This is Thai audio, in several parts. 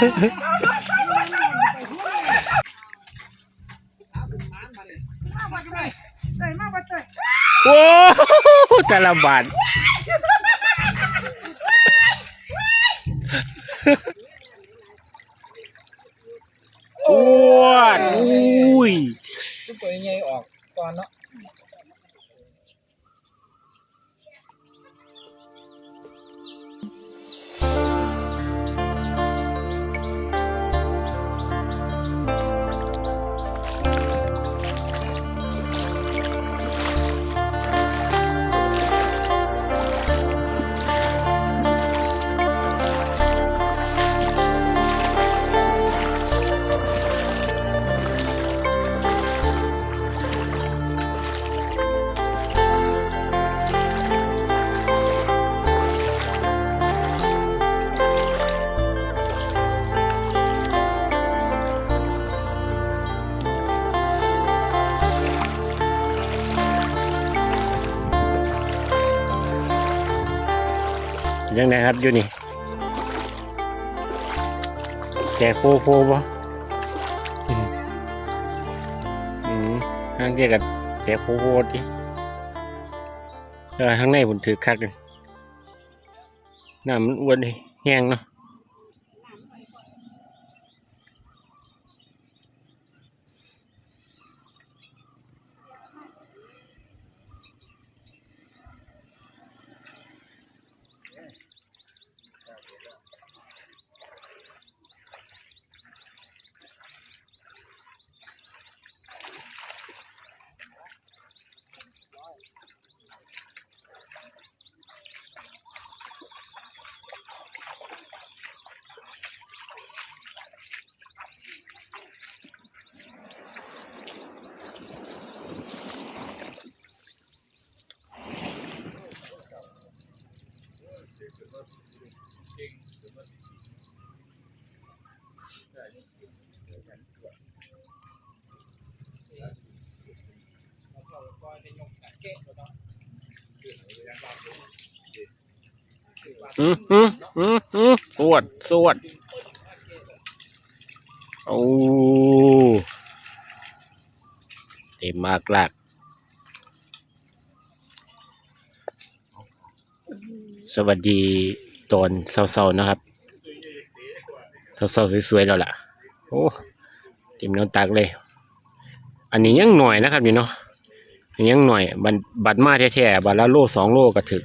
มาบ่ได้เตยมาบ่เตยโอ้แต่ละบาทอ้วนอุ้ยทุกตัวใหญ่ออกก่อนเนาะ ยังไงครับอยู่นี่แกโคโคบ่อืมอืมทางเดียวกับแกโคโคดิเออข้างในผมถือคักเลยน้ำมันอ้วนเลยแห้งเนาะ อืมอืมอืมอืมสวดสวดโอ้เต็มมากลากสวัสดีตอนเศร้าๆนะครับเศร้าๆสวยๆแล้วล่ะ โอ้เต็มน้ำตักเลย อันนี้ยังหน่อยนะครับนี่เนาะ ยังหน่อยบัตรบัตรมาแท้ๆบัตรละโลสองโลก็ถึก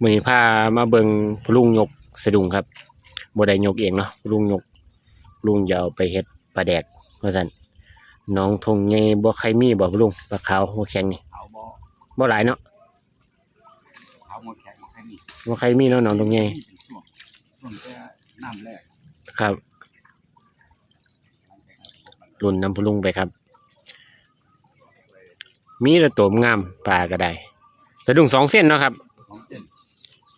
มือนี้พามาเบิงพลุงยกสะดุงครับบ่ได้ยกเองเนาะพลุงยกลุงจะเอาไปเฮ็ดปลาแดกว่าซั่นน้องทงใหญ่บ่ใครมีบ่พลุงปลาขาวหัวแข็งนี่เอาบ่บ่หลายเนาะเอาหมดแขกมาแค่นี้บ่ใครมีเนาะน้องทงใหญ่ช่วงช่วงแค่น้ำแรกครับรุ่นน้ำพลุงไปครับ มีแต่ตัวงามปลาก็ได้สะดุ้งสองเส้นเนาะครับของเส้น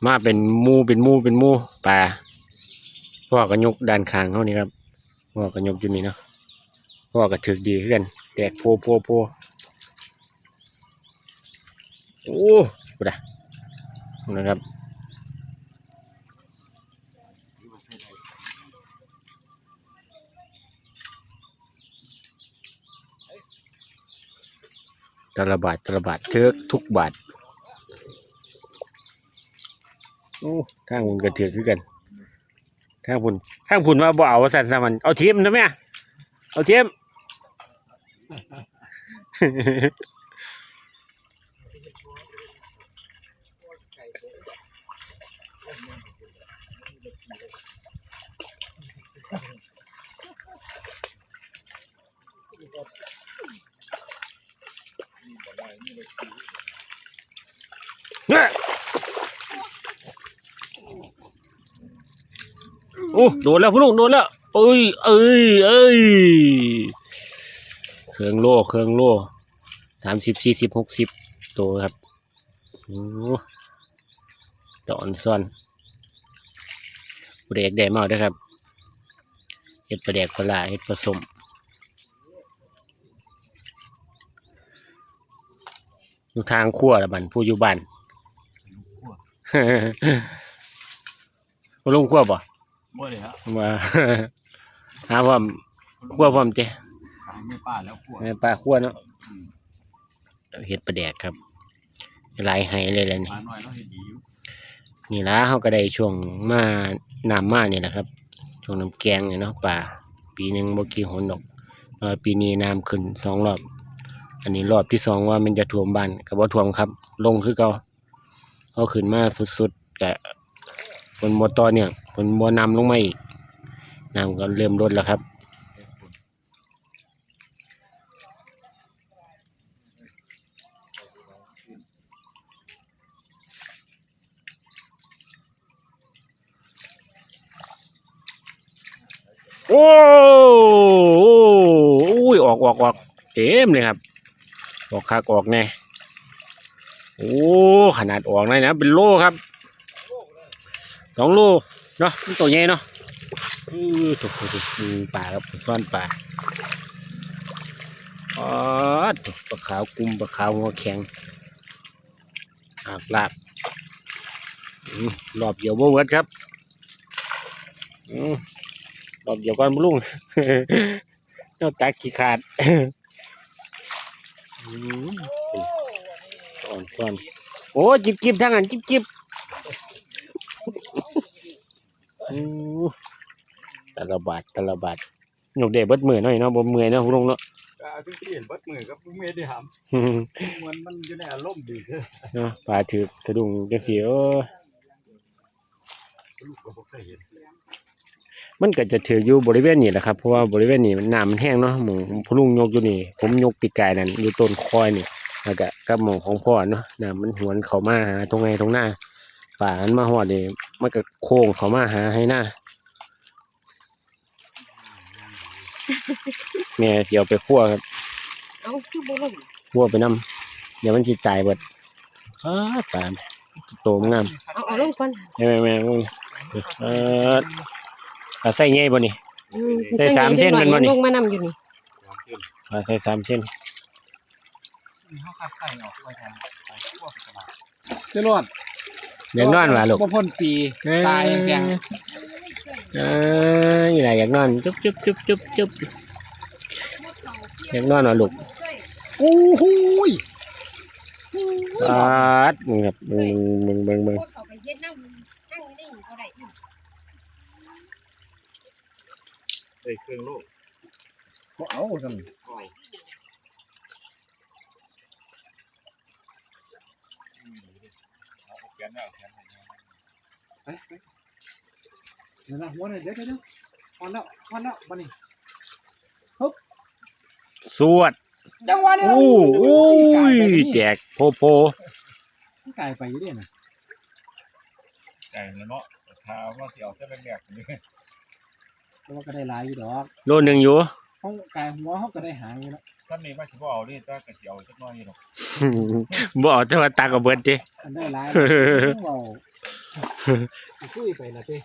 มาเป็นหมูเป็นหมูเป็นหมูปลาพ่อก็ยกด้านข้างเขานี่ครับพ่อก็ยกอยู่นี่เนาะพ่อก็ถือดีขึ้นแตกโพโพโพโอ้กูดะนะครับ ตละบาทตละบาทเทือกทุกบาทโอ้ทางพุ่นก็ถือคือกันทางพุ่นทางพุ่นว่าบ่เอาว่าสั่นสมันเอาเทียมนะแม่เอาเทียม โอ้โดนแล้วพุ่งโดนแล้วเอ้ยเอ้ยเอ้ยเครื่องโล่เครื่องโล่สามสิบสี่สิบหกสิบตัวครับโอ้ตอนซ่อนปลาแดกแดงมากด้วยครับเห็ดปลาแดกปลาร้าเห็ดผสมอยู่ทางขั้วละบันผู้อยู่บ้าน ลุงคั่วบ่บ่เลยฮะว่าหาว่าคั่วพร้อมเจ้ขายไม่ป้าแล้วพวกแม่ป้าคั่วเนาะเฮ็ดปลาแดกครับหลายไห้เลยแหละนี่มาหน่อยเราเห็นดีอยู่นี่ล่ะเฮาก็ได้ช่วงมาน้ำมานี่แหละครับช่วงน้ำแกงนี่เนาะป่า ปีหนึงบ่กี่หนดอกเอ่อปีนี้น้ำขึ้นสองรอบ อันนี้รอบที่สองว่ามันจะท่วมบ้านก็บ่ท่วมครับ ลงคือเก่า เอาขึ้นมาสุดๆก็ฝนบ่ต่อเนื่องฝนบ่นำลงมาอีกน้ำก็เริ่มลดแล้วครับโอ้โอ้ยออกออกออกเต็มเลยครับ ออกคักออกแน่ โอ้ขนาดออกเลยนะเป็นโลครับสองโลเนาะมันตัวใหญ่เนาะอือถูกถูกถูกป่าครับซ่อนป่าอ๋อปลาขาวกุมปลาขาวหัวแข็งหากลากอืมรอบเดียวบ่เวิร์ดครับอืมรอบเดียวก่อนบุลุงเจ้าตาขี้ขาด อืมซ่อนซ่อนโอ้จิบจิบทางนั้นจิบจิบอืมตะละบาทตะละบาทยกเดเบิดมือหน่อยเนาะบ่มือเนาะบุลุงเนาะก็เพิ่งเปลี่ยนเบิดมือกับเพิ่งเมได้หามมันมันอยู่ในอารมณ์ดีเด้อเนาะปลาถือสะดุ้งจังซี่โอ้ลูกก็บ่เคยเห็นมันก็จะถืออยู่บริเวณนี้แหละครับเพราะว่าบริเวณนี้มันน้ำมันแห้งเนาะหมองพลุงยกอยู่นี่ ผมยกปีกไก่นั่นอยู่ต้นคอยนี่ แล้วก็กับหมองของพ่อเนาะน้ำมันหวนเข้ามาหาตรงไหนตรงหน้าป่ามันมาหอดนี่มันก็โค้งเข้ามาหาให้หน้าแม่เสียวไปคั่วครับเอาคือบ่ลงคั่วไปน้ำเดี๋ยวมันสิตายเบิดอ้าป่าโตมันงามเอาเอาลงก่อนแม่แม่แม่เออเอาใส่ไงบ่นี่อืมได้สามเส้นมันบ่นี่ลงมานำอยู่นี่เอาใส่สามเส้น นี่เขาคัดไข่ออกไว้ทางไปพวกตลาดจะรอดเดี๋ยวนอนว่ะลูกบ่พ้นปีตายยังแกงเอ้ยอยู่ไหนอยากนอนจุ๊บจุ๊บจุ๊บจุ๊บจุ๊บอยากนอนเหรอลูกโอ้โหยปาดมึงครับมึงมึงมึงมึงเอาไปเฮ็ดน้ำนั่งอยู่นี่บ่ได้อีกเอ้ยเค รื่องโลกบ่เอาซั่นไปไปเดี๋ยวนะหัวเนี่ยเดี๋ยวเดี๋ยวเดี๋ยวพอนแล้วพอนแล้วบัดนี้สวดจังหวะนี้โอ้โอ้ยแตกโพโพไก่ไปอยู่เด้น่ะไก่แล้วเนาะถ้าว่าสิเอาแต่แรกๆนี่แต่ว่าก็ได้หลายอยู่ดอกโลหนึ่งอยู่เขาไก่หัวเขาก็ได้หางอยู่แล้ว ท่านนี้ว่าสิบ่เอานี่แต่ก็สิเอาจักหน่อยดอกบ่เอาแต่ว่าตากับเบิดเจ้อันได้หลายต้องเอาคุยไปละเต้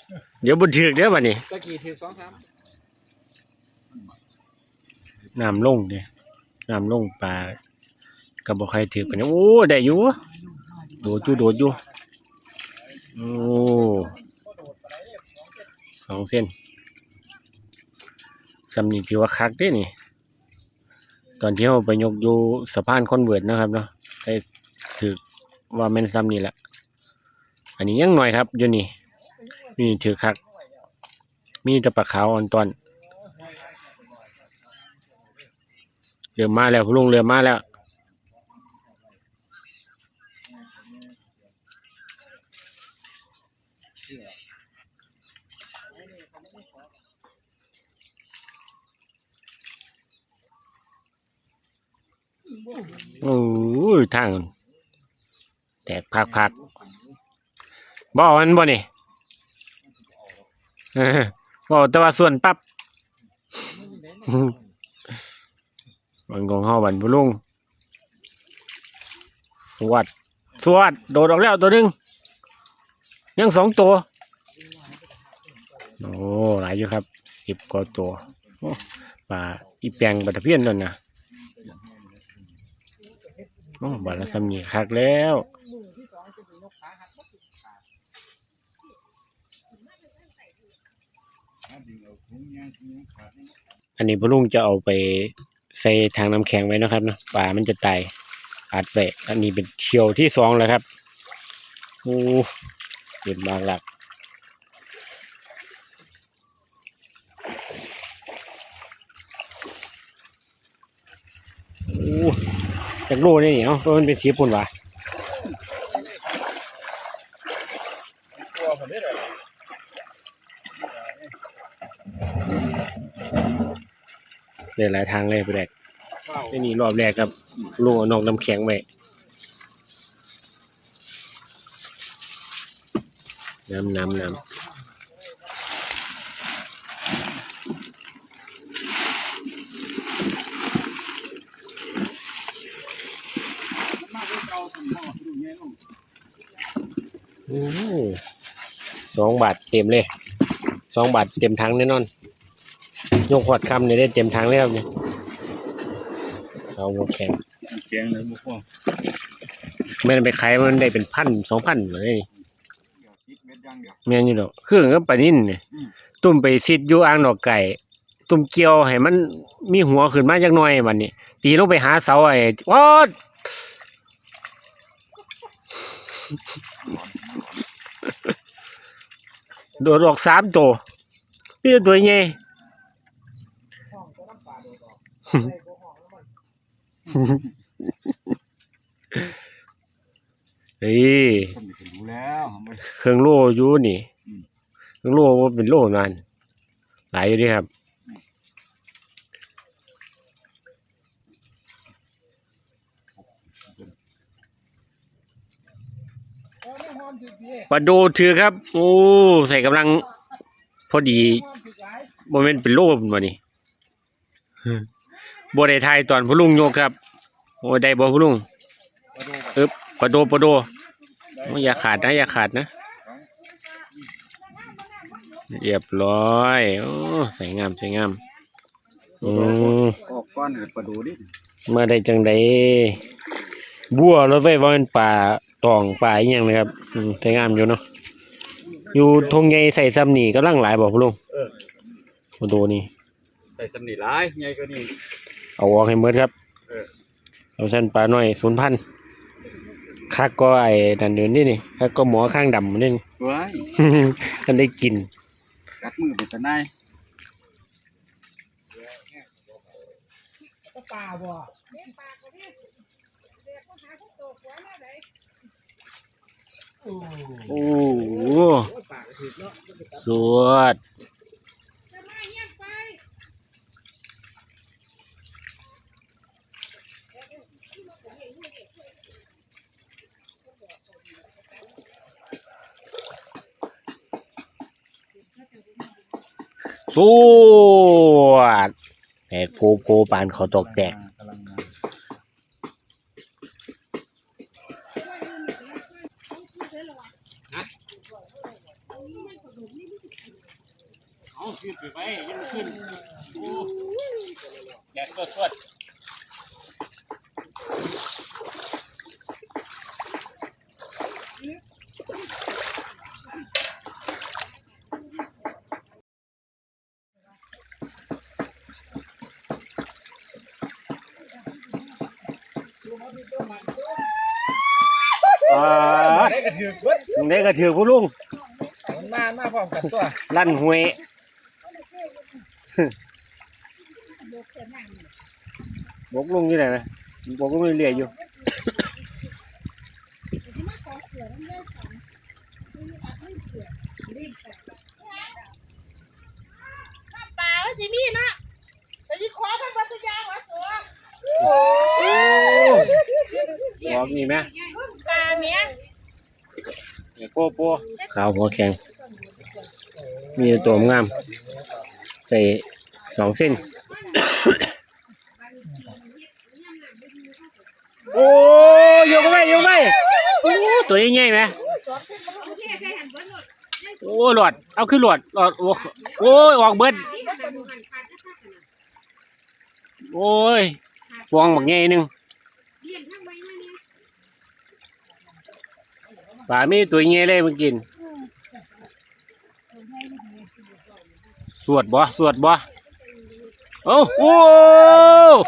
เดี๋ยวบ่ถึกเด้อบัดนี้ตะกี้ถือ2 3น้ำลงเด้น้ำลงปลาก็บ่ใครถือปานนี้โอ้ได้อยู่โดดอยู่โดดอยู่โอ้สองเส้นสำนีถือว่าคักเด้นี่ ตอนที่เราไปยกอยู่สะพานคอนเวิร์ตนะครับเนาะได้ถือว่าแม่นซ้ำนี่แหละ อันนี้ยังหน่อยครับอยู่นี่นี่ถือคัก มีตะปะขาวอ่อนตอนเรือมาแล้วลุงเรือมาแล้ว โอ้ยทางแตกพักพักบ่มันบ่นี่เออบ่แต่ว่าส่วนปั๊บมันของเฮาบันผู้ลุงสวัดสวัดโดดออกแล้วตัวหนึงยังสองตัว โอ้หลายอยู่ครับสิบกว่าตัวปลาอีแปลงบัตะเพียนนั่นนะ โอ้บาละสำนีคักแล้วมือที่สองจะไปนกขาหักบ่ถึงขาถ้าดึงเอาถุงยางถุงยางขาดนี่อันนี้พ่อลุงจะเอาไปใส่ทางน้ำแข็งไว้นะครับเนาะปลามันจะตายอัดไว้อันนี้เป็นเที่ยวที่สองแล้วครับโอ้เด็ดมากหลักโอ้ จากโลนี่เนาะเพราะมันเป็นสีปุ่นว่ะเดินหลายทางเลยไปแดกข้าวนี่นี่รอบแรกครับลุงเอานอกน้ำแข็งไว้น้ำน้ำน้มาด้วยเก่าสมพ่อดูแง่ลงำโอ้โหสอง บาทเต็มเลยสองบาทเต็มถังแน่นอนยกขวดคำเนี่ยได้เต็มถังเลยครับเนี่ยเอาหมดแข็งแกงเลยบุฟฟ่องไม่ได้ไปขายมันได้เป็นพันสองพันเลยนี่เดี๋ยวคิดเม็ดย่างเดียวแม่นอยู่ดอกเครื่องก็ปลานิ่นเนี่ยอืมตุ่มไปซิดอยู่อ่างดอกไก่ ตุ่มเกี่ยวให้มันมีหัวขึ้นมาจักหน่อยบัดนี้ตีลงไปหาเสาไอ้วอด โดดออกสามตัวนี่ตัวใหญ่เฮ้ยผมจะรู้แล้วผมไม่เครื่องโล่อยู่นี่อืมเครื่องโล่ว่าเป็นโล่นานหลายอยู่เดีครับ ปลาโดถือครับ โอ้ใส่กำลัง พอดีโมเมนเป็นโล่บ่นี่บ่ได้ทายตอนพลุงโยกครับโอ้ได้บ่พลุงอึบปลาโดปลาโดโอ้อย่าขาดนะ อย่าขาดนะเรียบร้อยโอ้ใส่งามใส่งามอืมออกก้อนเลยประดูดิมาได้จังไดบัวรถไฟว่าเป็นป่า ตองป่าอหยังเลยครับอืมใส่งามอยู่เนาะอยู่ทงใหญ่ใส่ซ้ำนี่กำลังหลายบ่พลุงเออมาดูนี่ใส่สำนีร้ายไงก็นี่ เอาออกให้หมดครับ เออ เอาเส้นปลาหน่อยศูนย์พันคักก็ไอ้ดันเดินนี่นี่คักก็หมอข้างดำนี่ไว้กันได้กิน กัดมือเป็นตะนาย ปลาบ่เลี้ยงปลาก็เนี่ยเด็กก็หาพวกโตกว่าแม่ไหน โอ้โหสวดสวดแต่โกโกปานเขาตกแตก กำลังมาเอาขึ้นไปไปยังไม่ขึ้นโอ้แดดสด อ่าได้กระถือเบิดมึงได้กระถือผู้ลุงมันมามาพร้อมกันตัวลั่นหวยบกลุงอยู่ไหนไหมบกลุงเรื่อยๆอยู่ ปลาว่าสิมีเนาะแต่สิขอเพิ่นบ่ทุกอย่างว่าสัว โอ้บ อกนี่ไหมปลาเมียโป้โป้ขาวหัวแข็ง มีตัวงาม ใส่สองเส้น โอ้ยกไปยกไปโอ้ตัวนี้ใหญ่ไหมโอ้หลอด เอาขึ้นหลอดหลอด โอ้โอ้ยออกเบิดโอ้ยฟองบักใหญ่หนึง ปปลามีตัวเงี้ยเลยมันกิน สวดบ่สวดบ่โอ้โห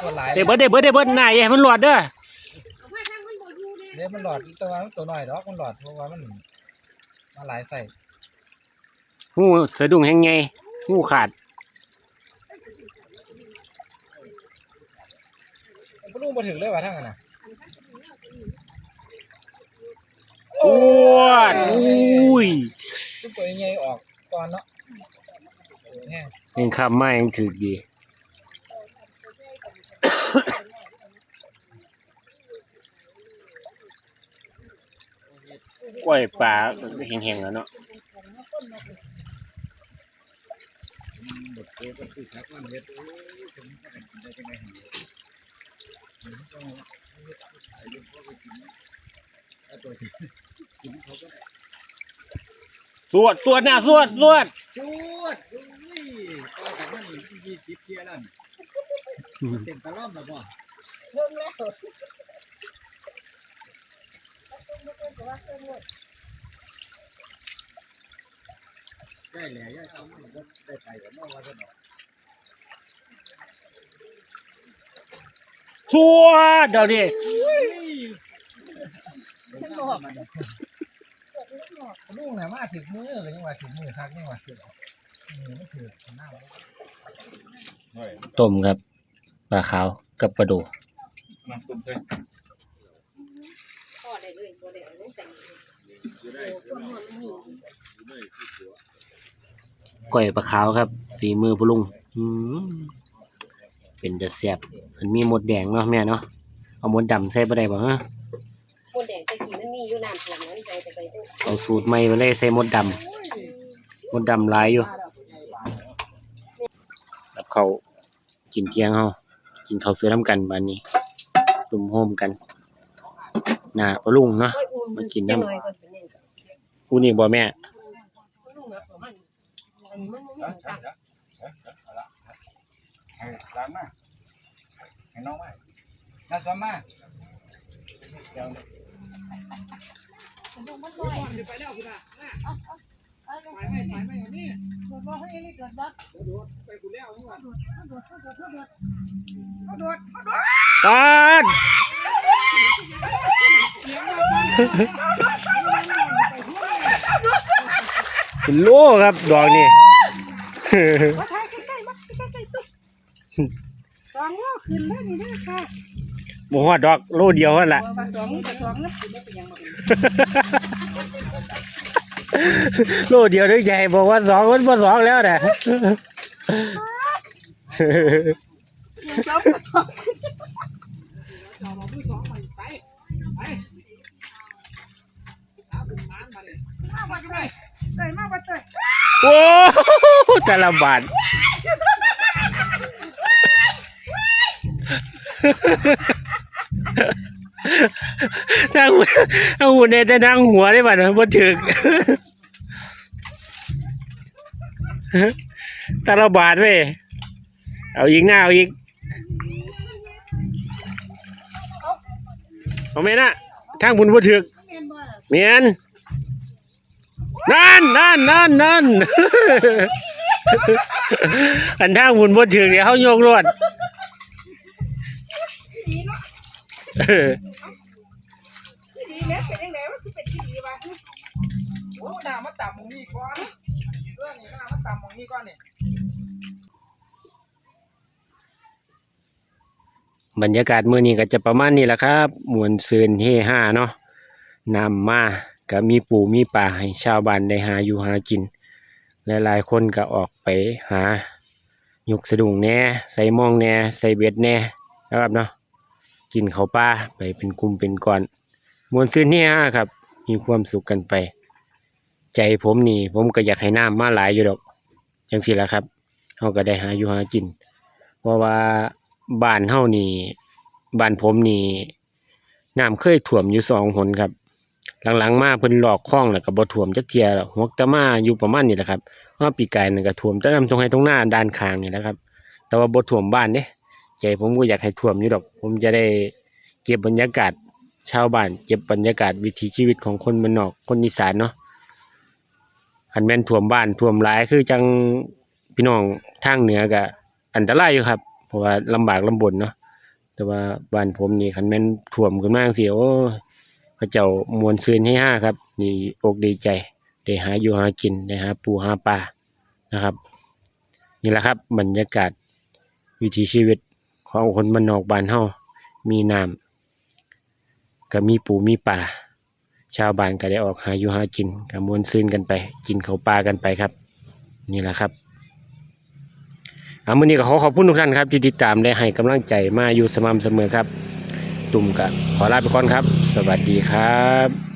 ตัวหลายเด้เบิดเด้เบิดเด้เบิดหน้าอย่าให้มันหลอดเด้อเดี๋ยวมันหลอดตัวมันตัวน้อยดอกมันหลอดเพราะว่ามันมาหลายใส่งูสะดุ้งแหงไงงูขาดมันรู้มาถึงเลยว่าทั้งนั้นน่ะ อ้วนอุ้ยทุกตัวใหญ่ออกก่อนเนาะเออแห้งยังคำมายังถือดีกล้วยปลาแห้งๆแล้วเนาะ สวดสวดนะสวดสวดชวดอุ้ยต่อจากนั้นอีกยี่สิบเที่ยนั่เต็มตะล่อมแล้วบ่เริ่มแล้วได้แหล่ย่าทำมันก็ได้ไปกับน้องว่าจะดอกสวดเดี๋ยวนี้ ฉันบอกมันลูกน่ะมาถึงมือก็ยังว่าถึงมือคักยังว่าถึงมือมันถือหน้าต้มครับปลาขาวกับปลาดูมาตุ้มใส่พอได้เลยบ่ได้เลยโอ้คนหัวมันหิวก้อยปลาขาวครับฝีมือพอลุงเป็นจะแซ่บมันมีหมดแดงเนาะแม่เนาะเอาหมดดำใส่บ่ได้บ่ฮะ บนแดงตะกี้มันมีอยู่น้ำท่วมนั้นใจแต่ไปเด้อเอาสูตรใหม่ไปเลยใส่มดดำมดดำลายอยู่กับเขากินเที่ยงเฮากินข้าวเสือน้ำกันบัดนี้ตุ่มโฮมกันหน้าพอลุงเนาะมากินน้ำอูนี่บ่แม่ให้ร้านมาให้น้องมาน้าซ้อมมาเดี๋ยว ตานเป็นโลครับดอกนี่มาถ่ายใกล้ๆมาใกล้ๆตุ๊กสองโลขึ้นแล้วนี่เด้อค่ะ บ่ฮอดดอกโลเดียวนั่นล่ะว่าสองกับสองนะขึ้นได้เป็นยังบ่เป็นโลเดียวนึกใจบอกว่าสองมันบ่สองแล้วน่ะสองกับสองโอ้แต่ละบาท ถ้าหัวถ้าหัวเนี่ยจะนั่งหัวได้บัดบ่ถึกต่ละบาทเว้ยเอาอีกหน้าเอาอีกเอาแม่นะทางบุญบ่ถึกเมียนนั่นนั่นนั่นนั่นอันทางบุญบ่ถึกเดี๋ยวเขาโยกรวด เออดีแล้วเป็นยังไงวะคือเป็นที่ดีวะโอ้หน้ามาต่ำมองนี่ก่อนเรื่องนี้หน้ามาต่ำมองนี่ก่อนเนี่ยบรรยากาศมื้อนี้ก็จะประมาณนี้แหละครับมวนซืนเฮฮาเนาะนำมาก็มีปูมีปลาให้ชาวบ้านได้หาอยู่หากิน หลายๆคนก็ออกไปหาหยุกสะดุ้งแน่ใส่มองแน่ใส่เบ็ดแน่นะครับเนาะ กินเขาปลาไปเป็นกลุ่มเป็นก้อนมวนซืนเฮฮาครับ มีความสุขกันไป ใจผมนี่ ผมก็อยากให้น้ำมาหลายอยู่ดอกจังซี่ละครับเฮาก็ได้หาอยู่หากิน เพราะว่าบ้านเฮานี่บ้านผมนี่น้ำเคยท่วมอยู่สองหนครับ หลังๆ มาเพิ่นลอกคล้องแล้วก็บ่ท่วมจักเทียแล้วฮกตะมาอยู่ประมาณนี้แหละครับเพราะว่าปีกายนั่ก็ท่วมแต่นำตรงให้ตรงหน้าด้านข้างนี่แหละครับ แต่ว่าบ่ท่วมบ้านเด้ ใจผมก็อยากให้ท่วมอยู่ดอก ผมจะได้เก็บบรรยากาศชาวบ้าน เก็บบรรยากาศวิถีชีวิตของคนบ้านนอกคนอีสานเนาะคันแม่นท่วมบ้านท่วมหลายคือจังพี่น้องทางเหนือก็อันตรายอยู่ครับ เพราะว่าลำบากลำบนเนาะแต่ว่าบ้านผมนี่คันแม่นท่วมขึ้นมาจังซี่โอ้พระเจ้ามวลซืนให้ห้าครับ นี่อกดีใจได้หาอยู่หากินได้หาปูหาปลานะครับ นี่แหละครับบรรยากาศวิถีชีวิต ของคนบ้านนอกบ้านเฮามีน้ำก็มีปูมีปลาชาวบ้านก็ได้ออกหาอยู่หากินก็มวนซื่นกันไป กินเขาปลากันไปครับ นี่แหละครับเอามื้อนี้ก็ขอขอบคุณทุกท่านครับที่ติดตามและให้กำลังใจมาอยู่สม่ำเสมอครับ ตุ่มก็ขอลาไปก่อนครับ สวัสดีครับ